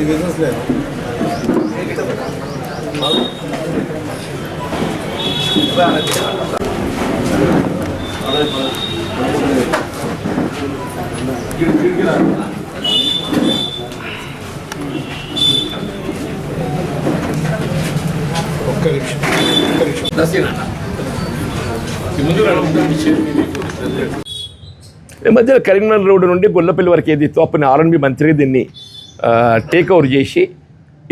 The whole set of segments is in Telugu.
బిజినెస్ లేదు ఒక్క నిమిషం ఒక్క నిమిషం ఈ మధ్య కరీంనగర్ రోడ్డు నుండి గొల్లపల్లి వరకు ఏది అప్పుడు ఆర్ఎన్బి మంత్రిగా దీన్ని టేక్ ఓవర్ చేసి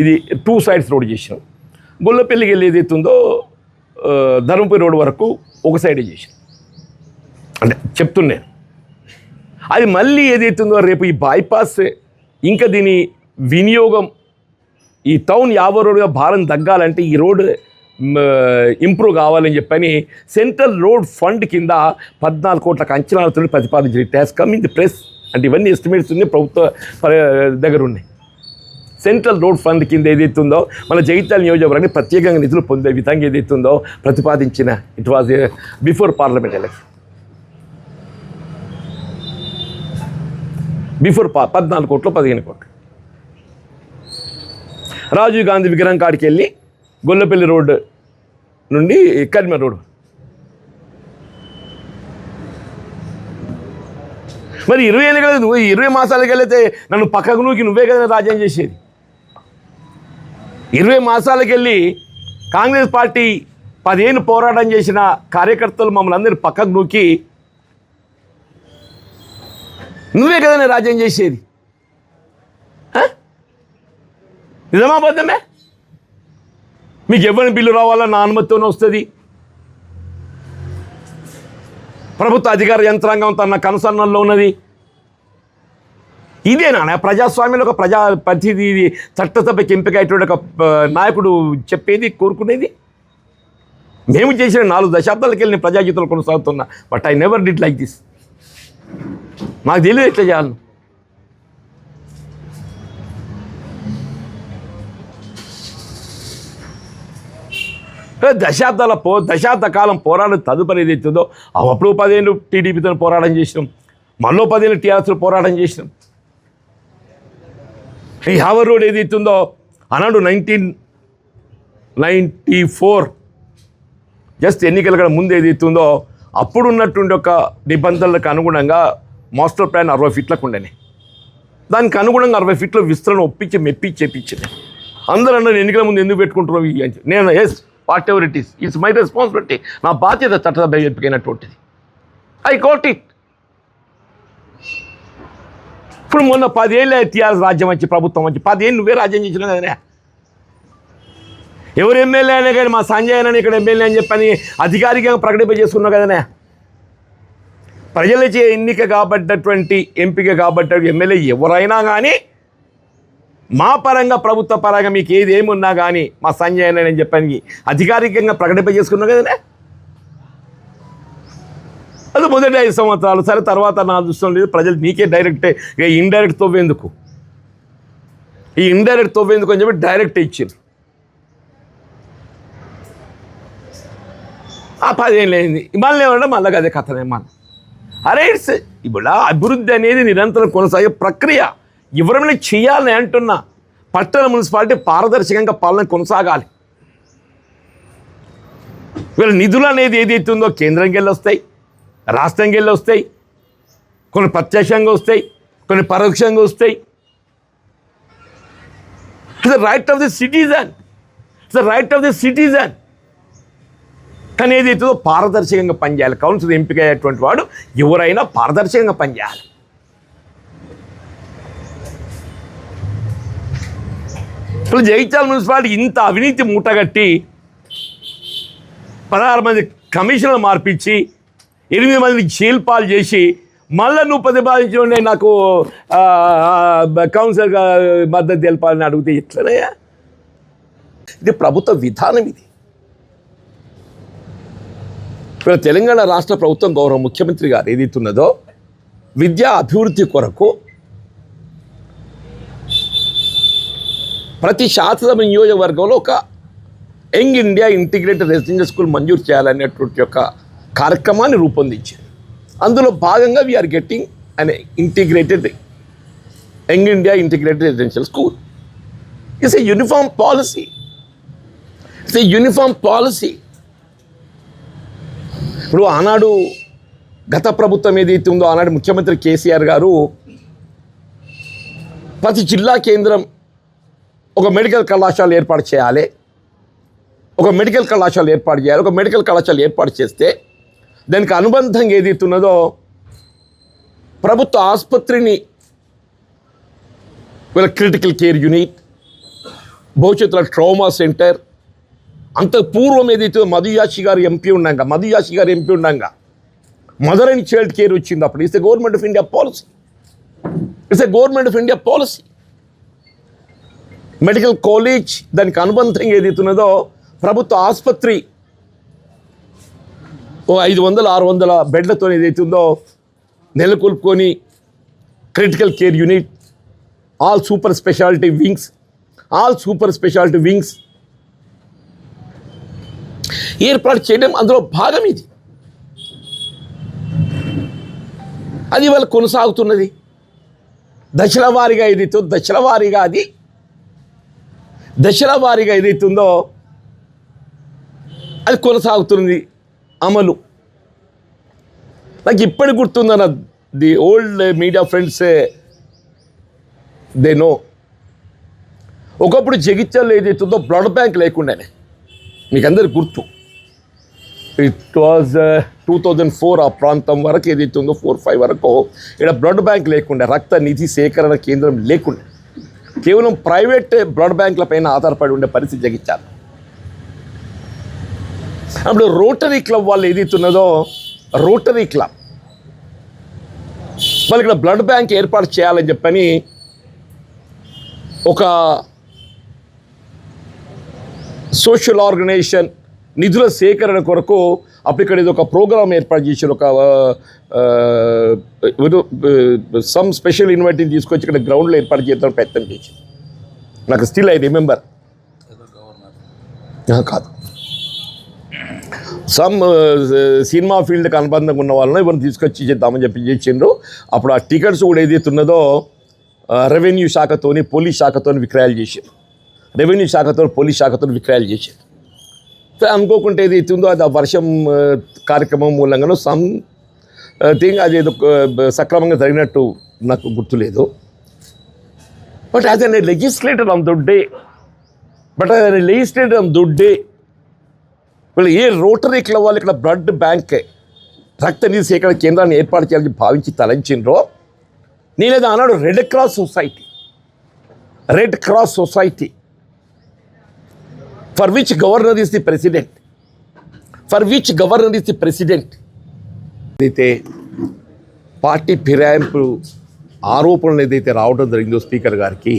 ఇది టూ సైడ్స్ రోడ్ చేసినాం. గొల్లపల్లికి వెళ్ళి ఏదైతే ఉందో ధర్మపురి రోడ్ వరకు ఒక సైడే చేసినాం. అంటే చెప్తున్నాను అది మళ్ళీ ఏదైతే ఉందో రేపు ఈ బైపాస్ ఇంకా దీని వినియోగం ఈ టౌన్ యాభై రోడ్డుగా భారం తగ్గాలంటే ఈ రోడ్డు ఇంప్రూవ్ కావాలని చెప్పని సెంట్రల్ రోడ్ ఫండ్ కింద పద్నాలుగు కోట్లకు అంచనాలతో ప్రతిపాదించిన it come. In the press అంటే ఇవన్నీ ఎస్టిమేట్స్ ఉన్నాయి ప్రభుత్వ దగ్గర ఉన్నాయి సెంట్రల్ రోడ్ ఫండ్ కింద ఏదైతే ఉందో మన జగిత్యాల నియోజకవర్గాన్ని ప్రత్యేకంగా నిధులు పొందే విధంగా ఏదైతే ఉందో ప్రతిపాదించిన it was before parliament election before పా పద్నాలుగు కోట్లు పదిహేను కోట్లు. రాజీవ్ గాంధీ విగ్రహం కాడికి వెళ్ళి గొల్లపల్లి రోడ్డు నుండి కరీంనగర్ రోడ్ మరి ఇరవై ఏళ్ళు కదా నువ్వు? ఇరవై మాసాలకి వెళితే నన్ను పక్కకు నూకి నువ్వే కదా రాజ్యం చేసేది. ఇరవై మాసాలకు వెళ్ళి కాంగ్రెస్ పార్టీ పదిహేను పోరాటం చేసిన కార్యకర్తలు మమ్మల్ని అందరినీ పక్కకు నూకి నువ్వే కదా నేను రాజ్యం చేసేది. ఆ? మీకు ఎవరిని బిల్లు రావాలా? నా అనుమతితోనే వస్తుంది. ప్రభుత్వ అధికార యంత్రాంగం తన కనుసన్నల్లో ఉన్నది. ఇదేనా ప్రజాస్వామ్యంలో ఒక ప్రజా ప్రతిది చట్టసభకి ఎంపిక అయ్యేటువంటి ఒక నాయకుడు చెప్పేది కోరుకునేది. మేము చేసిన నాలుగు దశాబ్దాలకు వెళ్ళిన నేను కొనసాగుతున్నా but I never did like this. నాకు తెలియదు ఎట్లా చేయాలను. దశాబ్దాల పో దశాబ్ద కాలం పోరాటం తదుపరి ఏదైతుందో అప్పుడు పదేళ్ళు టీడీపీతో పోరాటం చేసినాం. మళ్ళీ పదేళ్ళు టీఆర్ఎస్లో పోరాటం చేసినాం. ఈ హావర్ రోడ్ ఏదైతుందో అన్నాడు నైన్టీన్ నైంటీ ఫోర్ జస్ట్ ఎన్నికల కూడా ముందు ఏదైతుందో అప్పుడు ఉన్నటువంటి ఒక నిబంధనలకు అనుగుణంగా మాస్టర్ ప్లాన్ అరవై ఫీట్లకు ఉండే దానికి అనుగుణంగా అరవై ఫీట్ల విస్తరణ ఒప్పించి మెప్పించి చెప్పించింది అందరూ నన్ను ఎన్నికల ముందు ఎందుకు పెట్టుకుంటున్నావు? నేను yes whatever it is it's my responsibility నా బాధ్యత చట్టసభ ఎంపికైనటువంటిది ఐ కోట్ ఇట్ ఇప్పుడు మొన్న పదేళ్ళ టీఆర్ఎస్ రాజ్యం వచ్చి ప్రభుత్వం వచ్చి పదేళ్ళు నువ్వే రాజ్యం చేసిన కదనే ఎవరు ఎమ్మెల్యే అయినా కానీ మా సంజయ్ అని ఇక్కడ ఎమ్మెల్యే అని చెప్పని అధికారికంగా ప్రకటింప చేసుకున్నావు కదనే ప్రజలచే ఎన్నిక కాబట్టినటువంటి ఎంపిక కాబట్టి ఎమ్మెల్యే ఎవరైనా కానీ మా పరంగా ప్రభుత్వ పరంగా మీకు ఏది ఏమున్నా కానీ మా సంజయ్ అని నేను చెప్పని. అధికారికంగా ప్రకటింప చేసుకున్నాం కదనే? అది మొదటి ఐదు సంవత్సరాలు. సరే తర్వాత నా దృష్టం లేదు. ప్రజలు నీకే డైరెక్ట్ ఇక ఇండైరెక్ట్ తవ్వేందుకు ఈ ఇండైరెక్ట్ తవ్వేందుకు అని చెప్పి డైరెక్ట్ ఇచ్చింది ఆ పదేళ్ళు అయింది. మళ్ళీ ఏమన్నా మళ్ళీ అదే కథనే మన అరే ఇట్స్ ఇప్పుడు అభివృద్ధి అనేది నిరంతరం కొనసాగే ప్రక్రియ. ఎవరైనా చేయాలని అంటున్నా పట్టణ మున్సిపాలిటీ పారదర్శకంగా పాలన కొనసాగాలి. వీళ్ళ నిధులు అనేది ఏదైతే ఉందో కేంద్రంకి వెళ్ళి వస్తాయి రాష్ట్రంకి వెళ్ళి వస్తాయి కొన్ని ప్రత్యక్షంగా వస్తాయి కొన్ని పరోక్షంగా వస్తాయి. It's the right of the citizen it's the right of the citizen కానీ ఏదైతుందో పారదర్శకంగా పనిచేయాలి. కౌన్సిల్ ఎంపిక అయ్యేటువంటి వాడు ఎవరైనా పారదర్శకంగా పనిచేయాలి. ఇప్పుడు జగిత్యాల మున్సిపాలిటీ ఇంత అవినీతి మూటగట్టి పదహారు మంది కమిషన్లు మార్పించి ఎనిమిది మందికి చీల్పాలు చేసి మళ్ళీ నువ్వు ప్రతిపాదించే నాకు కౌన్సిల్ కౌన్సిలర్గా మద్దతు తెలపాలని అడిగితే ఎట్లనయ్యా? ఇది ప్రభుత్వ విధానం ఇది. ఇప్పుడు తెలంగాణ రాష్ట్ర ప్రభుత్వం గౌరవ ముఖ్యమంత్రి గారు ఏదైతున్నదో విద్యా అభివృద్ధి కొరకు ప్రతి శాసనసభ నియోజకవర్గంలో ఒక young India integrated residential school మంజూరు చేయాలనేటువంటి యొక్క కార్యక్రమాన్ని రూపొందించింది అందులో భాగంగా వీఆర్ గెట్టింగ్ అనే integrated young India integrated residential school. It's a uniform policy it's a uniform policy ఇప్పుడు ఆనాడు గత ప్రభుత్వం ఏదైతే ఉందో ఆనాడు ముఖ్యమంత్రి కేసీఆర్ గారు ప్రతి జిల్లా కేంద్రం ఒక మెడికల్ కళాశాల ఏర్పాటు చేయాలి. ఒక మెడికల్ కళాశాల ఏర్పాటు చేయాలి. ఒక మెడికల్ కళాశాల ఏర్పాటు చేస్తే దానికి అనుబంధంగా ఏదైతే ఉన్నదో ప్రభుత్వ ఆసుపత్రిని వీళ్ళ క్రిటికల్ కేర్ యూనిట్ భవిష్యత్తులో ట్రోమా సెంటర్ అంత పూర్వం ఏదైతే మధుయాషి గారు ఎంపీ ఉన్నాక మధుయాషి గారు ఎంపీ ఉన్నాక మదర్ అండ్ చైల్డ్ కేర్ వచ్చింది అప్పుడు. It's the government of India policy it's a government of India policy medical college దానికి అనుబంధంగా ఏదైతే ఉన్నదో ప్రభుత్వ ఆసుపత్రి ఓ ఐదు వందల ఆరు వందల బెడ్లతో ఏదైతే ఉందో నెలకొల్పుకొని critical care unit all super speciality wings all super speciality wings ఏర్పాటు చేయడం అందులో భాగం ఇది. అది ఇవాళ కొనసాగుతున్నది. దశల వారీగా ఏదైతే దశల వారీగా అది దశల వారీగా ఏదైతే ఉందో అది కొనసాగుతుంది అమలు. నాకు ఇప్పటికి గుర్తుందన్న the old media friends they know ఒకప్పుడు జగిత్యాలు ఏదైతుందో బ్లడ్ బ్యాంక్ లేకుండానే. మీకు అందరికి గుర్తు it was two thousand four ఆ ప్రాంతం వరకు ఏదైతే ఉందో ఫోర్ ఫైవ్ వరకు ఇక్కడ బ్లడ్ బ్యాంక్ లేకుండా రక్త నిధి సేకరణ కేంద్రం లేకుండా. కేవలం ప్రైవేట్ బ్లడ్ బ్యాంకుల పైన ఆధారపడి ఉండే పరిస్థితి జగించారు. అప్పుడు రోటరీ క్లబ్ వాళ్ళు ఏదైతే ఉన్నదో రోటరీ క్లబ్. వాళ్ళు ఇక్కడ బ్లడ్ బ్యాంక్ ఏర్పాటు చేయాలని చెప్పని ఒక సోషల్ ఆర్గనైజేషన్ నిధుల సేకరణ కొరకు అప్పుడు ఇక్కడ ఇది ఒక ప్రోగ్రామ్ ఏర్పాటు చేశారు ఒక సమ్ స్పెషల్ ఇన్వైటీని తీసుకొచ్చి ఇక్కడ గ్రౌండ్లో ఏర్పాటు చేద్దాం ప్రయత్నం చేసి నాకు స్టిల్ ఐ రిమెంబర్ కాదు. సమ్ సినిమా ఫీల్డ్కి అనుబంధంగా ఉన్న వాళ్ళని ఇవన్నీ తీసుకొచ్చి చేద్దామని చెప్పి చేసిండ్రు. అప్పుడు ఆ టికెట్స్ కూడా ఏదైతే ఉన్నదో రెవెన్యూ శాఖతోని పోలీస్ శాఖతోని విక్రయాలు చేశారు. రెవెన్యూ శాఖతో పోలీస్ శాఖతో విక్రయాలు చేశారు. అనుకోకుంటే ఏదైతే ఉందో అది ఆ వర్షం కార్యక్రమం మూలంగానో సమ్ థింగ్ అది ఏదో సక్రమంగా జరిగినట్టు నాకు గుర్తులేదు. But as an legislator on duty but as an legislator on duty వీళ్ళు ఏ రోటరీ క్లబ్ వాళ్ళు ఇక్కడ బ్లడ్ బ్యాంక్ రక్త నిధి సేకరణ కేంద్రాన్ని ఏర్పాటు చేయాలని భావించి తలంచిండ్రో నేనేదో అన్నాడు red cross society. Red cross society. For which governor is the president for which governor is the president అయితే పార్టీ ఫిరాయింపు ఆరోపణలు ఏదైతే రావడం జరిగిందో స్పీకర్ గారికి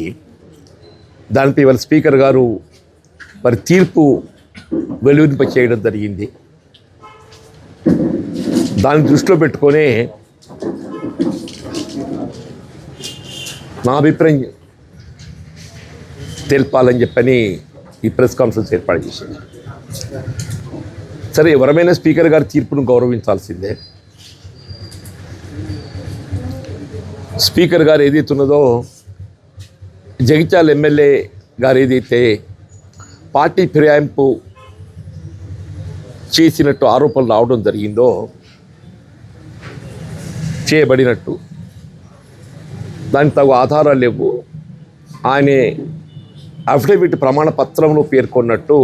దానిపై ఇవాళ స్పీకర్ గారు మరి తీర్పు వెలువింప చేయడం జరిగింది. దాన్ని దృష్టిలో పెట్టుకొని నా అభిప్రాయం తెలపాలని చెప్పని ఈ ప్రెస్ కాన్ఫరెన్స్ ఏర్పాటు చేసింది. సరే ఎవరమైనా స్పీకర్ గారి తీర్పును గౌరవించాల్సిందే. స్పీకర్ గారు ఏదైతే ఉన్నదో జగిత్యాల ఎమ్మెల్యే గారు ఏదైతే పార్టీ ఫిరాయింపు చేసినట్టు ఆరోపణలు రావడం జరిగిందో చేయబడినట్టు దానికి తగు ఆధారాలు లేవు. ఆయన అఫిడవిట్ ప్రమాణ పత్రంలో పేర్కొన్నట్టు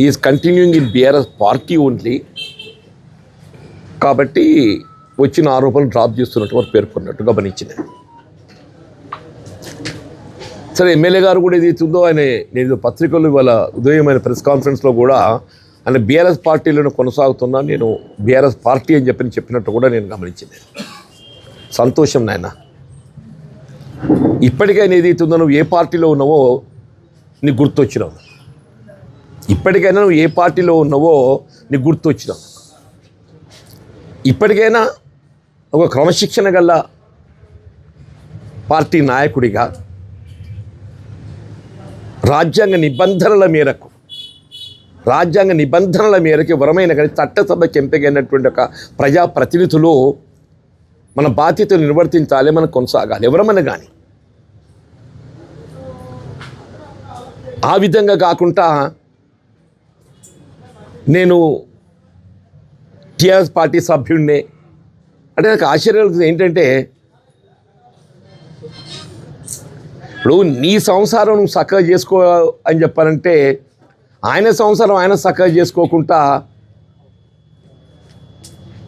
is continuing in BRS party only కాబట్టి వచ్చిన ఆరోపణలు డ్రాప్ చేస్తున్నట్టు వారు పేర్కొన్నట్టు గమనించింది సరే ఎమ్మెల్యే గారు కూడా ఏదైతుందో ఉందో ఆయన నేను పత్రికలు ఇవాళ ఉదయమైన ప్రెస్ కాన్ఫరెన్స్లో కూడా ఆయన బీఆర్ఎస్ పార్టీలను కొనసాగుతున్నా నేను బీఆర్ఎస్ పార్టీ అని చెప్పి చెప్పినట్టు కూడా నేను గమనించింది సంతోషం నాయన. ఇప్పటికైనా ఏదైతుందో నువ్వు ఏ పార్టీలో ఉన్నావో నీకు గుర్తొచ్చినావు. ఇప్పటికైనా నువ్వు ఏ పార్టీలో ఉన్నావో నీకు గుర్తొచ్చినావు. ఇప్పటికైనా ఒక క్రమశిక్షణ గల పార్టీ నాయకుడిగా రాజ్యాంగ నిబంధనల మేరకు రాజ్యాంగ నిబంధనల మేరకు వరమైన కానీ చట్టసభకి ఎంపికైనటువంటి ఒక ప్రజాప్రతినిధులు మన బాధ్యతలు నిర్వర్తించాలి మనం కొనసాగాలి. ఎవరమని కానీ ఆ విధంగా కాకుండా నేను టీఆర్ఎస్ పార్టీ సభ్యుడినే అంటే నాకు ఆశ్చర్యం ఏంటంటే ఇప్పుడు నీ సంసారం నువ్వు చక్కగా చేసుకో అని చెప్పాలంటే ఆయన సంసారం ఆయన చక్కగా చేసుకోకుండా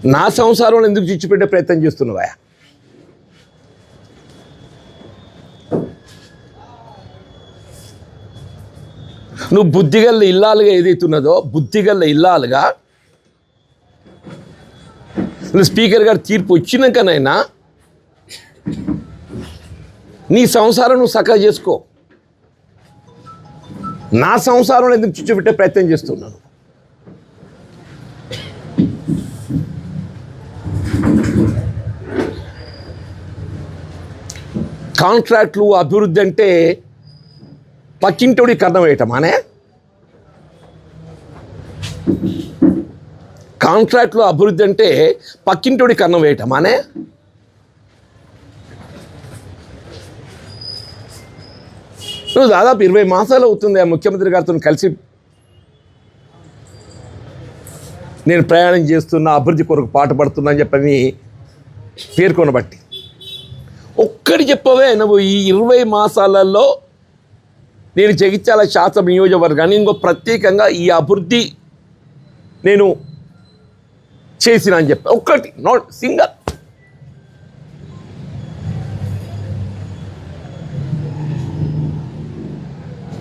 నా సంసారంలో ఎందుకు చిచ్చిపెట్టే ప్రయత్నం చేస్తున్నావా నువ్వు బుద్ధిగల్ల ఇల్లాలుగా ఏదైతున్నదో బుద్ధిగల్ల ఇల్లాలుగా స్పీకర్ గారు తీర్పు వచ్చినాకనైనా నీ సంసారం నువ్వు చక్కగా చేసుకో. నా సంసారంలో ఎందుకు చిచ్చుపెట్టే ప్రయత్నం చేస్తున్నాను? కాంట్రాక్ట్లు అభివృద్ధి అంటే పక్కింటోడి కర్ణం వేయటం అనే కాంట్రాక్ట్లో అభివృద్ధి అంటే పక్కింటోడి కన్నం వేయటం అనే నువ్వు దాదాపు ఇరవై మాసాలు అవుతుంది ఆ ముఖ్యమంత్రి గారితో కలిసి నేను ప్రయాణం చేస్తున్నా అభివృద్ధి కొరకు పాట పడుతున్నా అని చెప్పని పేర్కొనబట్టి. ఒక్కటి చెప్పవే నువ్వు ఈ ఇరవై మాసాలలో నేను జగిత్యాల శాసన నియోజకవర్గాన్ని ఇంకో ప్రత్యేకంగా ఈ అభివృద్ధి నేను చేసిన అని చెప్పి. ఒక్కటి నాట్ సింగల్